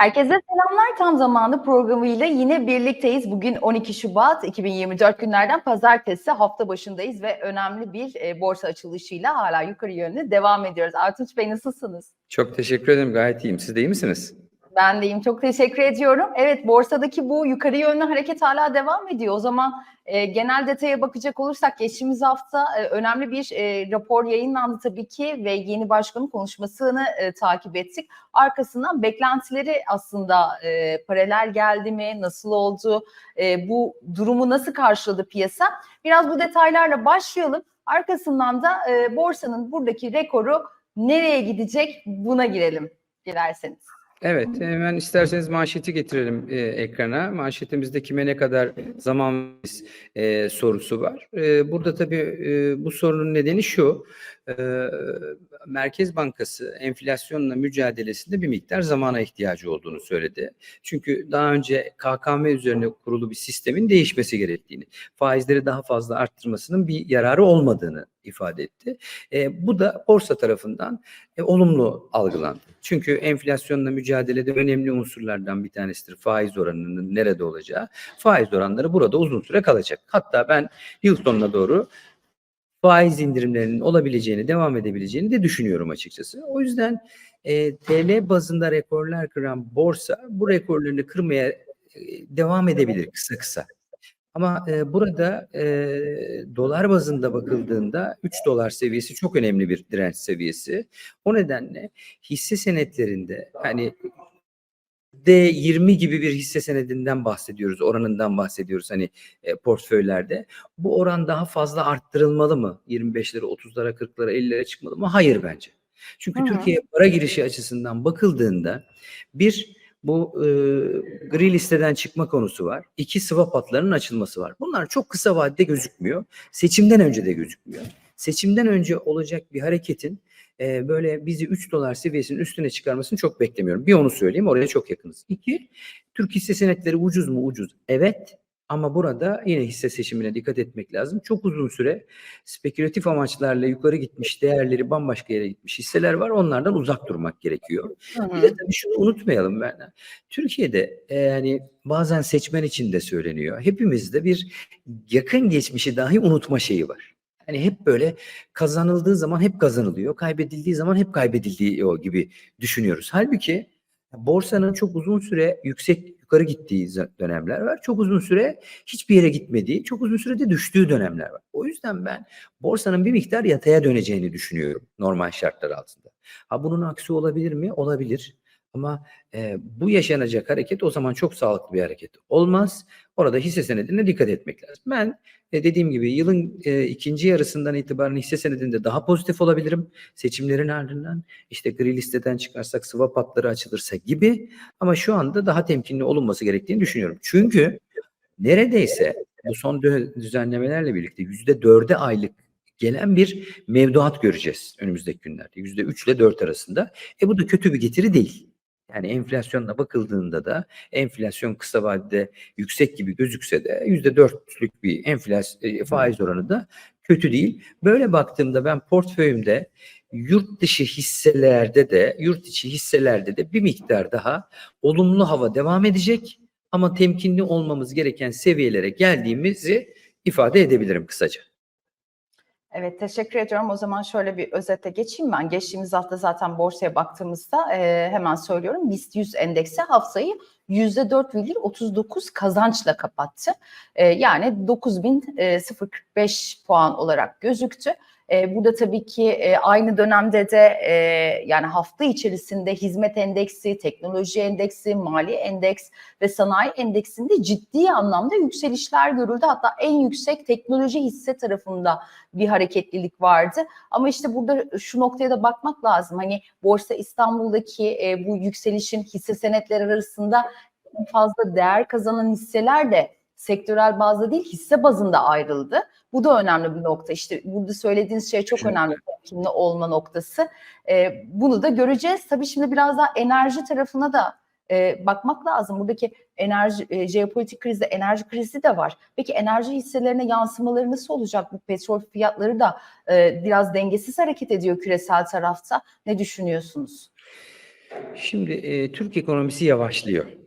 Herkese selamlar. Tam zamanlı programıyla yine birlikteyiz. Bugün 12 Şubat 2024 günlerden pazartesi hafta başındayız ve önemli bir e, borsa açılışıyla hala yukarı yönlü devam ediyoruz. Artunç Bey nasılsınız? Çok teşekkür ederim. Gayet iyiyim. Siz de iyi misiniz? Ben deyim. Çok teşekkür ediyorum. Evet borsadaki bu yukarı yönlü hareket hala devam ediyor. O zaman e, genel detaya bakacak olursak geçtiğimiz hafta e, önemli bir e, rapor yayınlandı tabii ki ve yeni başkanın konuşmasını e, takip ettik. Arkasından beklentileri aslında e, paralel geldi mi, nasıl oldu, e, bu durumu nasıl karşıladı piyasa? Biraz bu detaylarla başlayalım. Arkasından da e, borsanın buradaki rekoru nereye gidecek buna girelim dilerseniz. Evet, hemen isterseniz manşeti getirelim e, ekrana. Manşetimizde kime ne kadar zaman e, sorusu var. E, burada tabii e, bu sorunun nedeni şu. E, Merkez Bankası enflasyonla mücadelesinde bir miktar zamana ihtiyacı olduğunu söyledi. Çünkü daha önce KKM üzerine kurulu bir sistemin değişmesi gerektiğini, faizleri daha fazla arttırmasının bir yararı olmadığını ifade etti. E, bu da borsa tarafından e, olumlu algılandı. Çünkü enflasyonla mücadelede önemli unsurlardan bir tanesidir faiz oranının nerede olacağı. Faiz oranları burada uzun süre kalacak. Hatta ben yıl sonuna doğru faiz indirimlerinin olabileceğini, devam edebileceğini de düşünüyorum açıkçası. O yüzden e, TL bazında rekorlar kıran borsa bu rekorlarını kırmaya e, devam edebilir kısa kısa. Ama e, burada e, dolar bazında bakıldığında 3 dolar seviyesi çok önemli bir direnç seviyesi. O nedenle hisse senetlerinde hani D20 gibi bir hisse senedinden bahsediyoruz, oranından bahsediyoruz hani e, portföylerde. Bu oran daha fazla arttırılmalı mı? 25'lere, 30'lara, 40'lara, 50'lere çıkmalı mı? Hayır bence. Çünkü Hı hı. Türkiye para girişi açısından bakıldığında bir bu e, gri listeden çıkma konusu var. İki swap hatlarının açılması var. Bunlar çok kısa vadede gözükmüyor. Seçimden önce de gözükmüyor. Seçimden önce olacak bir hareketin e, böyle bizi 3 dolar seviyesinin üstüne çıkarmasını çok beklemiyorum. Bir onu söyleyeyim oraya çok yakınız. İki, Türk hisse senetleri ucuz mu? Ucuz. Evet ama burada yine hisse seçimine dikkat etmek lazım. Çok uzun süre spekülatif amaçlarla yukarı gitmiş, değerleri bambaşka yere gitmiş hisseler var. Onlardan uzak durmak gerekiyor. Hı Bir de tabii şunu unutmayalım ben. Türkiye'de e, yani bazen seçmen için de söyleniyor. Hepimizde bir yakın geçmişi dahi unutma şeyi var. Hani hep böyle kazanıldığı zaman hep kazanılıyor, kaybedildiği zaman hep kaybediliyor gibi düşünüyoruz. Halbuki borsanın çok uzun süre yüksek yukarı gittiği dönemler var. Çok uzun süre hiçbir yere gitmediği, çok uzun sürede düştüğü dönemler var. O yüzden ben borsanın bir miktar yataya döneceğini düşünüyorum normal şartlar altında. Ha bunun aksi olabilir mi? Olabilir. Ama e, bu yaşanacak hareket o zaman çok sağlıklı bir hareket olmaz. Orada hisse senedine dikkat etmek lazım. Ben e, dediğim gibi yılın e, ikinci yarısından itibaren hisse senedinde daha pozitif olabilirim. Seçimlerin ardından işte gri listeden çıkarsak swap hatları açılırsa gibi. Ama şu anda daha temkinli olunması gerektiğini düşünüyorum. Çünkü neredeyse bu son düzenlemelerle birlikte yüzde dörde aylık gelen bir mevduat göreceğiz önümüzdeki günlerde. Yüzde üç ile dört arasında. E bu da kötü bir getiri değil. Yani enflasyonla bakıldığında da enflasyon kısa vadede yüksek gibi gözükse de yüzde dörtlük bir enflasyon faiz oranı da kötü değil. Böyle baktığımda ben portföyümde yurt dışı hisselerde de yurt içi hisselerde de bir miktar daha olumlu hava devam edecek ama temkinli olmamız gereken seviyelere geldiğimizi ifade edebilirim kısaca. Evet teşekkür ediyorum. O zaman şöyle bir özete geçeyim ben. Geçtiğimiz hafta zaten borsaya baktığımızda e, hemen söylüyorum BIST 100 endeksi haftayı %4,39 kazançla kapattı. E, yani 9045 puan olarak gözüktü. E, burada tabii ki e, aynı dönemde de e, yani hafta içerisinde hizmet endeksi, teknoloji endeksi, mali endeks ve sanayi endeksinde ciddi anlamda yükselişler görüldü. Hatta en yüksek teknoloji hisse tarafında bir hareketlilik vardı. Ama işte burada şu noktaya da bakmak lazım. Hani Borsa İstanbul'daki e, bu yükselişin hisse senetleri arasında fazla değer kazanan hisseler de sektörel bazda değil hisse bazında ayrıldı. Bu da önemli bir nokta. İşte burada söylediğiniz şey çok Kesinlikle. önemli. Temkinli olma noktası. E, bunu da göreceğiz. Tabii şimdi biraz daha enerji tarafına da e, bakmak lazım. Buradaki enerji, e, jeopolitik krizde enerji krizi de var. Peki enerji hisselerine yansımaları nasıl olacak? Bu petrol fiyatları da e, biraz dengesiz hareket ediyor küresel tarafta. Ne düşünüyorsunuz? Şimdi e, Türk ekonomisi yavaşlıyor.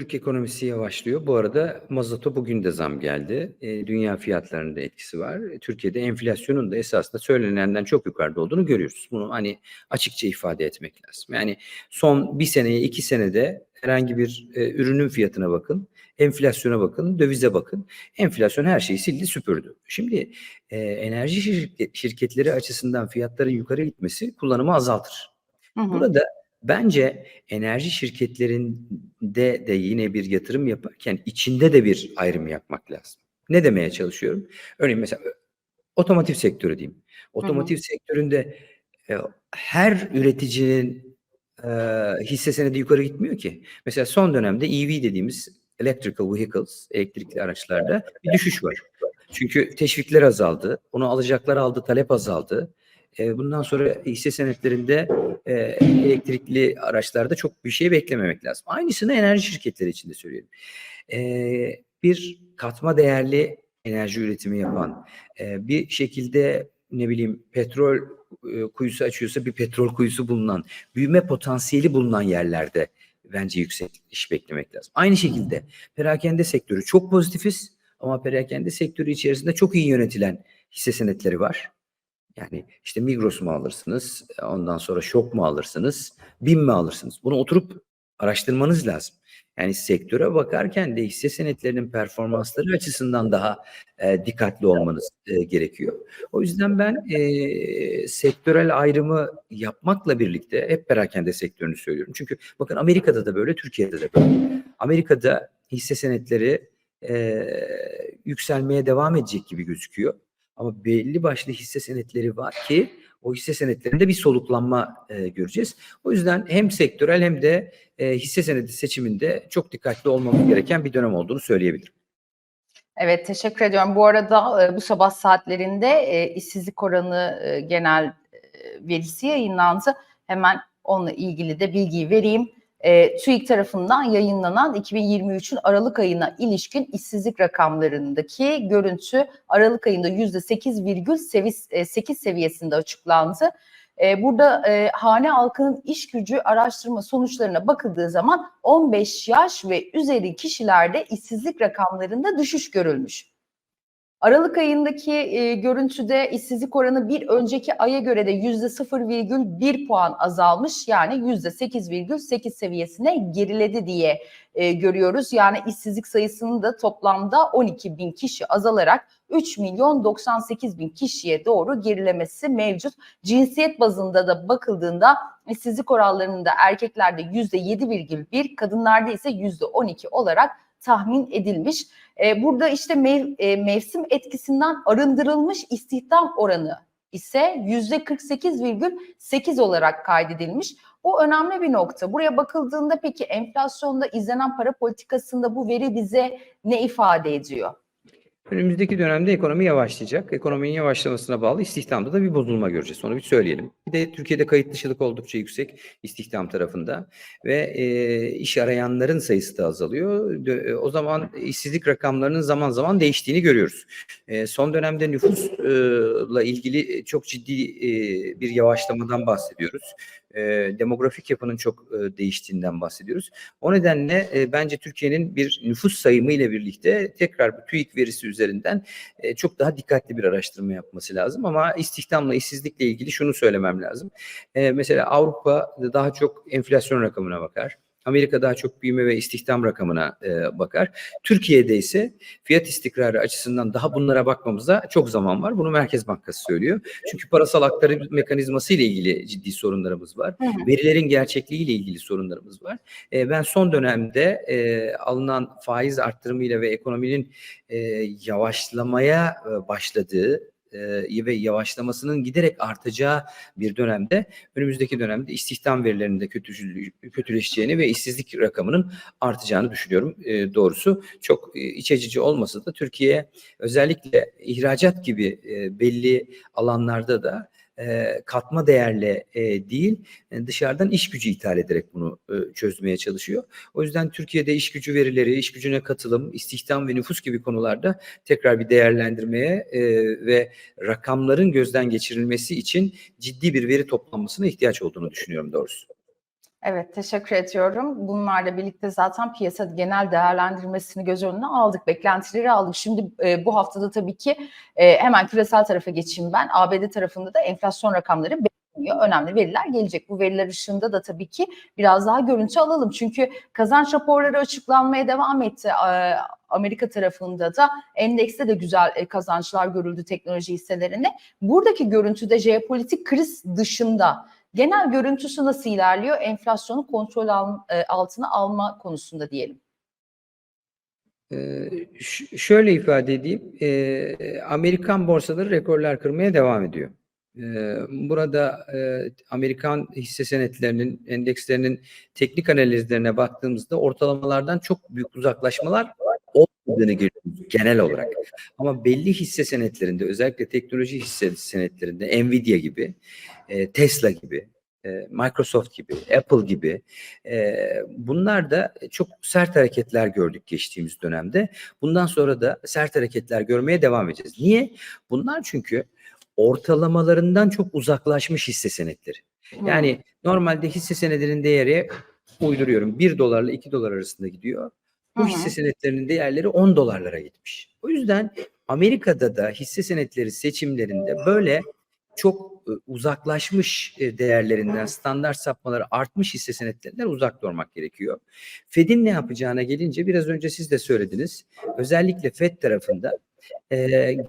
Türk ekonomisi yavaşlıyor. Bu arada mazota bugün de zam geldi. E, dünya fiyatlarında etkisi var. E, Türkiye'de enflasyonun da esasında söylenenden çok yukarıda olduğunu görüyoruz. Bunu hani açıkça ifade etmek lazım. Yani son bir seneye iki senede herhangi bir e, ürünün fiyatına bakın, enflasyona bakın, dövize bakın. Enflasyon her şeyi sildi süpürdü. Şimdi e, enerji şirket- şirketleri açısından fiyatların yukarı gitmesi kullanımı azaltır. Hı hı. Burada bence enerji şirketlerinde de yine bir yatırım yaparken içinde de bir ayrım yapmak lazım. Ne demeye çalışıyorum? Örneğin mesela otomotiv sektörü diyeyim. Otomotiv sektöründe e, her üreticinin e, hisse senedi yukarı gitmiyor ki. Mesela son dönemde EV dediğimiz electrical vehicles, elektrikli araçlarda bir düşüş var. Çünkü teşvikler azaldı. Onu alacaklar aldı, talep azaldı. E, bundan sonra hisse senetlerinde e, elektrikli araçlarda çok bir şey beklememek lazım. Aynısını enerji şirketleri için de söyleyelim. E, bir katma değerli enerji üretimi yapan, bir şekilde ne bileyim petrol kuyusu açıyorsa bir petrol kuyusu bulunan, büyüme potansiyeli bulunan yerlerde bence yüksek iş beklemek lazım. Aynı şekilde perakende sektörü çok pozitifiz ama perakende sektörü içerisinde çok iyi yönetilen hisse senetleri var. Yani işte Migros mu alırsınız, ondan sonra Şok mu alırsınız, BİM mi alırsınız? Bunu oturup araştırmanız lazım. Yani sektöre bakarken de hisse senetlerinin performansları açısından daha e, dikkatli olmanız e, gerekiyor. O yüzden ben e, sektörel ayrımı yapmakla birlikte hep perakende sektörünü söylüyorum. Çünkü bakın Amerika'da da böyle, Türkiye'de de böyle. Amerika'da hisse senetleri e, yükselmeye devam edecek gibi gözüküyor. Ama belli başlı hisse senetleri var ki o hisse senetlerinde bir soluklanma e, göreceğiz. O yüzden hem sektörel hem de e, hisse senedi seçiminde çok dikkatli olmamız gereken bir dönem olduğunu söyleyebilirim. Evet teşekkür ediyorum. Bu arada e, bu sabah saatlerinde e, işsizlik oranı e, genel e, verisi yayınlandı. Hemen onunla ilgili de bilgiyi vereyim. E, TÜİK tarafından yayınlanan 2023'ün Aralık ayına ilişkin işsizlik rakamlarındaki görüntü Aralık ayında %8,8 seviyesinde açıklandı. E, burada e, hane halkının iş gücü araştırma sonuçlarına bakıldığı zaman 15 yaş ve üzeri kişilerde işsizlik rakamlarında düşüş görülmüş. Aralık ayındaki e, görüntüde işsizlik oranı bir önceki aya göre de yüzde 0,1 puan azalmış yani yüzde 8,8 seviyesine geriledi diye e, görüyoruz. Yani işsizlik sayısının da toplamda 12 bin kişi azalarak 3 milyon 98 bin kişiye doğru gerilemesi mevcut. Cinsiyet bazında da bakıldığında işsizlik oranlarında erkeklerde yüzde 7,1 kadınlarda ise yüzde 12 olarak tahmin edilmiş. E, burada işte mev, e, mevsim etkisinden arındırılmış istihdam oranı ise yüzde 48,8 olarak kaydedilmiş. Bu önemli bir nokta. Buraya bakıldığında peki enflasyonda izlenen para politikasında bu veri bize ne ifade ediyor? Önümüzdeki dönemde ekonomi yavaşlayacak. Ekonominin yavaşlamasına bağlı istihdamda da bir bozulma göreceğiz. Onu bir söyleyelim. Bir de Türkiye'de kayıt dışılık oldukça yüksek istihdam tarafında ve e, iş arayanların sayısı da azalıyor. Dö- e, o zaman işsizlik rakamlarının zaman zaman değiştiğini görüyoruz. E, son dönemde nüfusla ilgili çok ciddi e, bir yavaşlamadan bahsediyoruz. E, demografik yapının çok e, değiştiğinden bahsediyoruz. O nedenle e, bence Türkiye'nin bir nüfus sayımı ile birlikte tekrar bu TÜİK verisi üzerinden e, çok daha dikkatli bir araştırma yapması lazım. Ama istihdamla, işsizlikle ilgili şunu söylemem lazım. E, mesela Avrupa daha çok enflasyon rakamına bakar. Amerika daha çok büyüme ve istihdam rakamına e, bakar. Türkiye'de ise fiyat istikrarı açısından daha bunlara bakmamıza çok zaman var. Bunu Merkez Bankası söylüyor. Çünkü parasal aktarım mekanizması ile ilgili ciddi sorunlarımız var. Hı hı. Verilerin gerçekliği ile ilgili sorunlarımız var. E, ben son dönemde e, alınan faiz arttırımıyla ve ekonominin e, yavaşlamaya e, başladığı e, ve yavaşlamasının giderek artacağı bir dönemde önümüzdeki dönemde istihdam verilerinin de kötücül- kötüleşeceğini ve işsizlik rakamının artacağını düşünüyorum e, doğrusu. Çok e, iç açıcı olmasa da Türkiye özellikle ihracat gibi e, belli alanlarda da e, katma değerle e, değil e, dışarıdan iş gücü ithal ederek bunu çözmeye çalışıyor. O yüzden Türkiye'de iş gücü verileri, iş gücüne katılım, istihdam ve nüfus gibi konularda tekrar bir değerlendirmeye ve rakamların gözden geçirilmesi için ciddi bir veri toplanmasına ihtiyaç olduğunu düşünüyorum doğrusu. Evet, teşekkür ediyorum. Bunlarla birlikte zaten piyasa genel değerlendirmesini göz önüne aldık, beklentileri aldık. Şimdi e, bu haftada tabii ki e, hemen küresel tarafa geçeyim ben. ABD tarafında da enflasyon rakamları bekleniyor. Önemli veriler gelecek. Bu veriler ışığında da tabii ki biraz daha görüntü alalım. Çünkü kazanç raporları açıklanmaya devam etti. Amerika tarafında da endekste de güzel e, kazançlar görüldü teknoloji hisselerine. Buradaki görüntüde jeopolitik kriz dışında Genel görüntüsü nasıl ilerliyor? Enflasyonu kontrol al, e, altına alma konusunda diyelim. Ee, şöyle ifade edeyim, ee, Amerikan borsaları rekorlar kırmaya devam ediyor. Ee, burada e, Amerikan hisse senetlerinin, endekslerinin teknik analizlerine baktığımızda ortalamalardan çok büyük uzaklaşmalar olmadığını görüyoruz genel olarak. Ama belli hisse senetlerinde, özellikle teknoloji hisse senetlerinde, Nvidia gibi, e, Tesla gibi, e, Microsoft gibi, Apple gibi e, bunlar da çok sert hareketler gördük geçtiğimiz dönemde. Bundan sonra da sert hareketler görmeye devam edeceğiz. Niye? Bunlar çünkü ortalamalarından çok uzaklaşmış hisse senetleri. Yani normalde hisse senedinin değeri uyduruyorum 1 dolarla 2 dolar arasında gidiyor. Bu hisse senetlerinin değerleri 10 dolarlara gitmiş. O yüzden Amerika'da da hisse senetleri seçimlerinde böyle çok uzaklaşmış e, değerlerinden standart sapmaları artmış hisse senetlerinden uzak durmak gerekiyor. Fed'in ne yapacağına gelince biraz önce siz de söylediniz. Özellikle Fed tarafında e,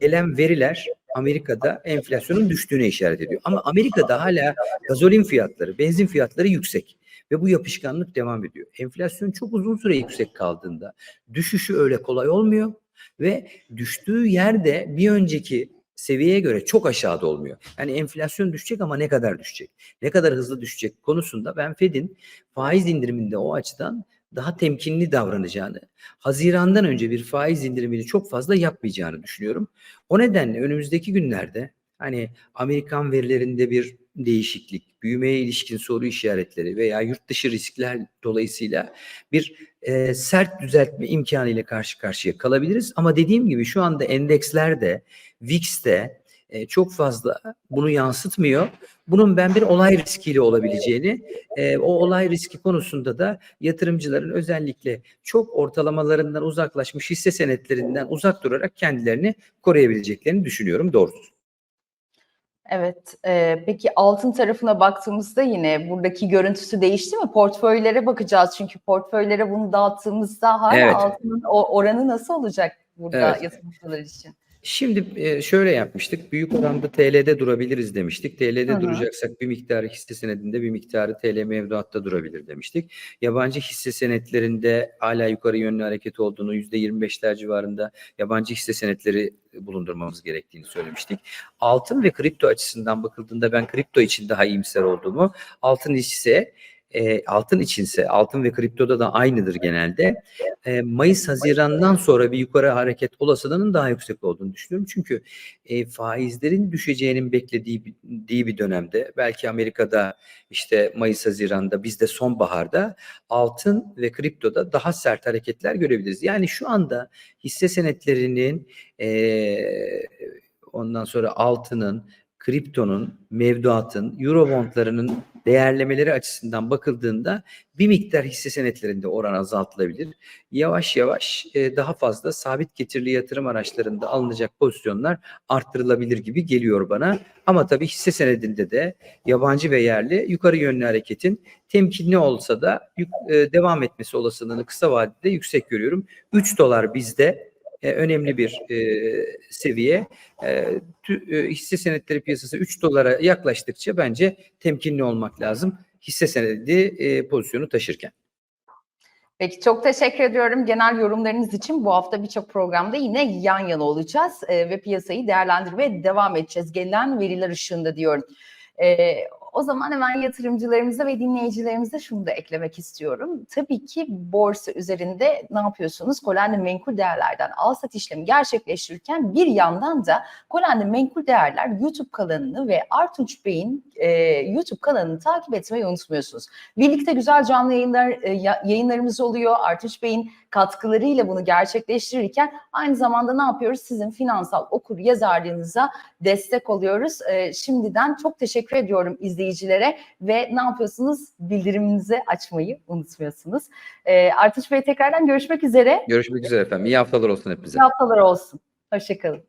gelen veriler Amerika'da enflasyonun düştüğüne işaret ediyor. Ama Amerika'da hala gazolin fiyatları, benzin fiyatları yüksek ve bu yapışkanlık devam ediyor. Enflasyon çok uzun süre yüksek kaldığında düşüşü öyle kolay olmuyor ve düştüğü yerde bir önceki seviyeye göre çok aşağıda olmuyor. Yani enflasyon düşecek ama ne kadar düşecek? Ne kadar hızlı düşecek konusunda ben Fed'in faiz indiriminde o açıdan daha temkinli davranacağını, Haziran'dan önce bir faiz indirimini çok fazla yapmayacağını düşünüyorum. O nedenle önümüzdeki günlerde hani Amerikan verilerinde bir değişiklik, büyümeye ilişkin soru işaretleri veya yurt dışı riskler dolayısıyla bir e, sert düzeltme imkanı ile karşı karşıya kalabiliriz. Ama dediğim gibi şu anda endekslerde, VIX'te e, çok fazla bunu yansıtmıyor. Bunun ben bir olay riskiyle olabileceğini, e, o olay riski konusunda da yatırımcıların özellikle çok ortalamalarından uzaklaşmış hisse senetlerinden uzak durarak kendilerini koruyabileceklerini düşünüyorum doğrusu. Evet, e, peki altın tarafına baktığımızda yine buradaki görüntüsü değişti mi? Portföylere bakacağız çünkü portföylere bunu dağıttığımızda hala Evet. altının o oranı nasıl olacak burada Evet. yatırımcılar için? Şimdi e, şöyle yapmıştık. Büyük oranda TL'de durabiliriz demiştik. TL'de hı. duracaksak bir miktarı hisse senedinde bir miktarı TL mevduatta durabilir demiştik. Yabancı hisse senetlerinde hala yukarı yönlü hareket olduğunu %25'ler civarında yabancı hisse senetleri bulundurmamız gerektiğini söylemiştik. Altın ve kripto açısından bakıldığında ben kripto için daha iyimser olduğumu, altın ise e, altın içinse altın ve kriptoda da aynıdır genelde. E, Mayıs Haziran'dan sonra bir yukarı hareket olasılığının daha yüksek olduğunu düşünüyorum. Çünkü e, faizlerin düşeceğinin beklediği bir, dönemde belki Amerika'da işte Mayıs Haziran'da bizde sonbaharda altın ve kriptoda daha sert hareketler görebiliriz. Yani şu anda hisse senetlerinin e, ondan sonra altının kriptonun, mevduatın, eurobondlarının değerlemeleri açısından bakıldığında bir miktar hisse senetlerinde oran azaltılabilir. Yavaş yavaş e, daha fazla sabit getirili yatırım araçlarında alınacak pozisyonlar arttırılabilir gibi geliyor bana. Ama tabii hisse senedinde de yabancı ve yerli yukarı yönlü hareketin temkinli olsa da e, devam etmesi olasılığını kısa vadede yüksek görüyorum. 3 dolar bizde e, önemli bir e, seviye. E, tü- e, hisse senetleri piyasası 3 dolara yaklaştıkça bence temkinli olmak lazım. Hisse senedi e, pozisyonu taşırken. Peki çok teşekkür ediyorum genel yorumlarınız için. Bu hafta birçok programda yine yan yana olacağız e, ve piyasayı değerlendirmeye devam edeceğiz. Gelen veriler ışığında diyorum. E, o zaman hemen yatırımcılarımıza ve dinleyicilerimize şunu da eklemek istiyorum. Tabii ki borsa üzerinde ne yapıyorsunuz? Kolendi menkul değerlerden al sat işlemi gerçekleştirirken bir yandan da Kolendi menkul değerler YouTube kanalını ve Artunç Bey'in e, YouTube kanalını takip etmeyi unutmuyorsunuz. Birlikte güzel canlı yayınlar e, ya- yayınlarımız oluyor. Artunç Bey'in katkılarıyla bunu gerçekleştirirken aynı zamanda ne yapıyoruz? Sizin finansal okur yazarlığınıza destek oluyoruz. Ee, şimdiden çok teşekkür ediyorum izleyicilere ve ne yapıyorsunuz? Bildiriminizi açmayı unutmuyorsunuz. Ee, Artuç Bey tekrardan görüşmek üzere. Görüşmek üzere efendim. İyi haftalar olsun hep bize. İyi haftalar olsun. Hoşçakalın.